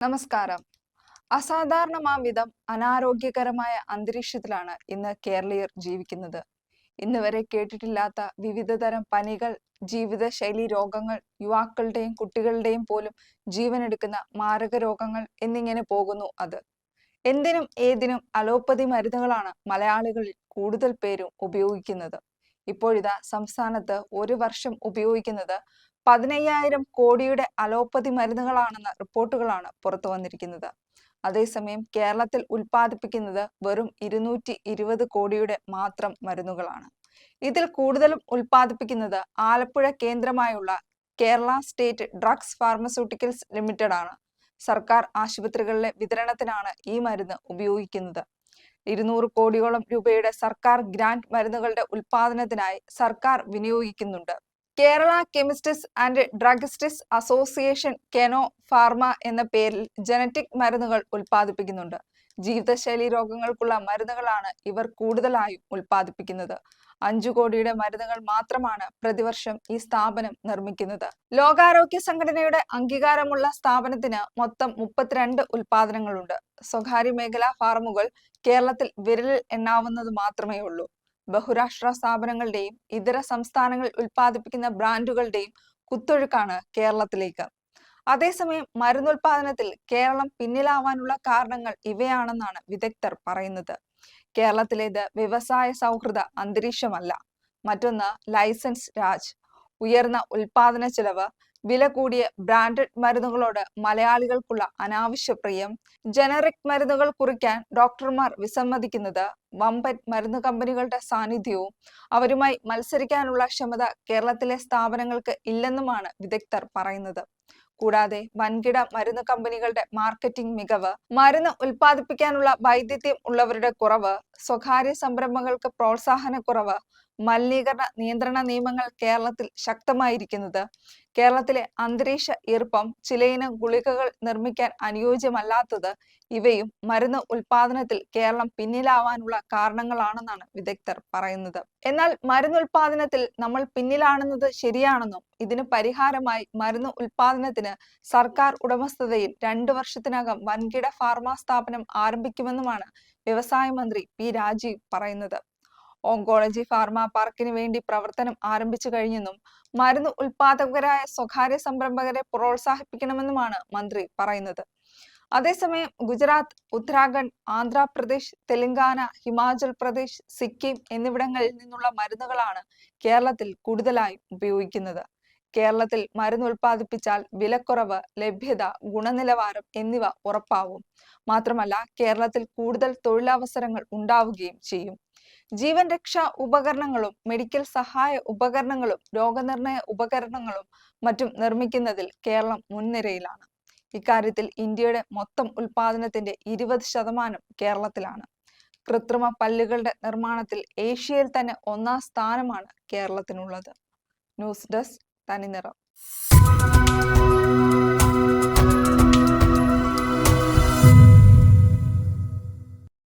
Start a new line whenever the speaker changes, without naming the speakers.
നമസ്കാരം. അസാധാരണമാം വിധം അനാരോഗ്യകരമായ അന്തരീക്ഷത്തിലാണ് ഇന്ന് കേരളീയർ ജീവിക്കുന്നത്. ഇന്ന് വരെ കേട്ടിട്ടില്ലാത്ത വിവിധതരം പനികൾ ജീവിതശൈലി രോഗങ്ങൾ യുവാക്കളുടെയും കുട്ടികളുടെയും പോലും ജീവനെടുക്കുന്ന മാരക രോഗങ്ങൾ എന്നിങ്ങനെ പോകുന്നു അത്. എന്തിനും ഏതിനും അലോപ്പതി മരുന്നുകളാണ് മലയാളികളിൽ കൂടുതൽ പേരും ഉപയോഗിക്കുന്നത്. ഇപ്പോഴിതാ സംസ്ഥാനത്ത് ഒരു വർഷം ഉപയോഗിക്കുന്നത് പതിനയ്യായിരം കോടിയുടെ അലോപ്പതി മരുന്നുകളാണെന്ന റിപ്പോർട്ടുകളാണ് പുറത്തു വന്നിരിക്കുന്നത്. അതേസമയം കേരളത്തിൽ ഉൽപ്പാദിപ്പിക്കുന്നത് വെറും ഇരുന്നൂറ്റി ഇരുപത് കോടിയുടെ മാത്രം മരുന്നുകളാണ്. ഇതിൽ കൂടുതലും ഉൽപ്പാദിപ്പിക്കുന്നത് Alappuzha കേന്ദ്രമായുള്ള Kerala state drugs pharmaceuticals limited ആണ് സർക്കാർ ആശുപത്രികളിലെ വിതരണത്തിനാണ് ഈ മരുന്ന് ഉപയോഗിക്കുന്നത്. ഇരുന്നൂറ് കോടിയോളം രൂപയുടെ സർക്കാർ ഗ്രാന്റ് മരുന്നുകളുടെ ഉൽപാദനത്തിനായി സർക്കാർ വിനിയോഗിക്കുന്നുണ്ട്. Kerala chemists and druggists association കെനോ pharma എന്ന പേരിൽ ജനറ്റിക് മരുന്നുകൾ ഉൽപ്പാദിപ്പിക്കുന്നുണ്ട്. ജീവിതശൈലി രോഗങ്ങൾക്കുള്ള മരുന്നുകളാണ് ഇവർ കൂടുതലായും ഉൽപ്പാദിപ്പിക്കുന്നത്. അഞ്ചു കോടിയുടെ മരുന്നുകൾ മാത്രമാണ് പ്രതിവർഷം ഈ സ്ഥാപനം നിർമ്മിക്കുന്നത്. ലോകാരോഗ്യ സംഘടനയുടെ അംഗീകാരമുള്ള സ്ഥാപനത്തിന് മൊത്തം മുപ്പത്തിരണ്ട് ഉൽപാദനങ്ങളുണ്ട് സ്വകാര്യ മേഖലാ ഫാർമുകൾ കേരളത്തിൽ വിരലിൽ എണ്ണാവുന്നത് മാത്രമേ ഉള്ളൂ ബഹുരാഷ്ട്ര സ്ഥാപനങ്ങളുടെയും ഇതര സംസ്ഥാനങ്ങൾ ഉൽപ്പാദിപ്പിക്കുന്ന ബ്രാൻഡുകളുടെയും കുത്തൊഴുക്കാണ് കേരളത്തിലേക്ക്. അതേസമയം മരുന്നുൽപാദനത്തിൽ കേരളം പിന്നിലാവാനുള്ള കാരണങ്ങൾ ഇവയാണെന്നാണ് വിദഗ്ധർ പറയുന്നത്. കേരളത്തിലേത് വ്യവസായ സൗഹൃദ അന്തരീക്ഷമല്ല. മറ്റൊന്ന് ലൈസൻസ് രാജ്. ഉയർന്ന ഉൽപാദന ചെലവ് വില കൂടിയ ബ്രാൻഡഡ് മരുന്നുകളോട് മലയാളികൾക്കുള്ള അനാവശ്യ പ്രിയം ജനറിക് മരുന്നുകൾ കുറിക്കാൻ ഡോക്ടർമാർ വിസമ്മതിക്കുന്നത് വമ്പൻ മരുന്ന് കമ്പനികളുടെ സാന്നിധ്യവും അവരുമായി മത്സരിക്കാനുള്ള ക്ഷമത കേരളത്തിലെ സ്ഥാപനങ്ങൾക്ക് ഇല്ലെന്നുമാണ് വിദഗ്ധർ പറയുന്നത്. കൂടാതെ വൻകിട മരുന്ന് കമ്പനികളുടെ മാർക്കറ്റിംഗ് മികവ് മരുന്ന് ഉൽപ്പാദിപ്പിക്കാനുള്ള വൈദഗ്ധ്യം ഉള്ളവരുടെ കുറവ് സ്വകാര്യ സംരംഭങ്ങൾക്ക് പ്രോത്സാഹനക്കുറവ് മലിനീകരണ നിയന്ത്രണ നിയമങ്ങൾ കേരളത്തിൽ ശക്തമായിരിക്കുന്നത്. കേരളത്തിലെ അന്തരീക്ഷ ഈർപ്പം ചിലയിനം ഗുളികകൾ നിർമ്മിക്കാൻ അനുയോജ്യമല്ലാത്തത് ഇവയും മരുന്ന് ഉൽപാദനത്തിൽ കേരളം പിന്നിലാവാനുള്ള കാരണങ്ങളാണെന്നാണ് വിദഗ്ധർ പറയുന്നത്. എന്നാൽ മരുന്ന് ഉൽപാദനത്തിൽ നമ്മൾ പിന്നിലാണെന്നത് ശരിയാണെന്നും ഇതിന് പരിഹാരമായി മരുന്ന് ഉൽപാദനത്തിന് സർക്കാർ ഉടമസ്ഥതയിൽ രണ്ടു വർഷത്തിനകം വൻകിട ഫാർമ സ്ഥാപനം ആരംഭിക്കുമെന്നുമാണ് വ്യവസായ മന്ത്രി പി രാജീവ് പറയുന്നത്. ഓങ്കോളജി ഫാർമ പാർക്കിന് വേണ്ടി പ്രവർത്തനം ആരംഭിച്ചു കഴിഞ്ഞെന്നും മരുന്ന് ഉൽപാദകരായ സ്വകാര്യ സംരംഭകരെ പ്രോത്സാഹിപ്പിക്കണമെന്നുമാണ് മന്ത്രി പറയുന്നത്. അതേസമയം ഗുജറാത്ത് ഉത്തരാഖണ്ഡ് ആന്ധ്രാപ്രദേശ് തെലങ്കാന ഹിമാചൽ പ്രദേശ് സിക്കിം എന്നിവിടങ്ങളിൽ നിന്നുള്ള മരുന്നുകളാണ് കേരളത്തിൽ കൂടുതലായി ഉപയോഗിക്കുന്നത്. കേരളത്തിൽ മരുന്ന് ഉൽപ്പാദിപ്പിച്ചാൽ വിലക്കുറവ് ലഭ്യത ഗുണനിലവാരം എന്നിവ ഉറപ്പാവും. മാത്രമല്ല കേരളത്തിൽ കൂടുതൽ തൊഴിലവസരങ്ങൾ ഉണ്ടാവുകയും ചെയ്യും. ജീവൻ രക്ഷാ ഉപകരണങ്ങളും മെഡിക്കൽ സഹായ ഉപകരണങ്ങളും രോഗനിർണയ ഉപകരണങ്ങളും മറ്റും നിർമ്മിക്കുന്നതിൽ കേരളം മുൻനിരയിലാണ്. ഇക്കാര്യത്തിൽ ഇന്ത്യയുടെ മൊത്തം ഉൽപാദനത്തിന്റെ ഇരുപത് ശതമാനം കേരളത്തിലാണ്. കൃത്രിമ പല്ലുകളുടെ നിർമ്മാണത്തിൽ ഏഷ്യയിൽ തന്നെ ഒന്നാം സ്ഥാനമാണ് കേരളത്തിനുള്ളത്. ന്യൂസ് ഡെസ്ക് തനിനിറം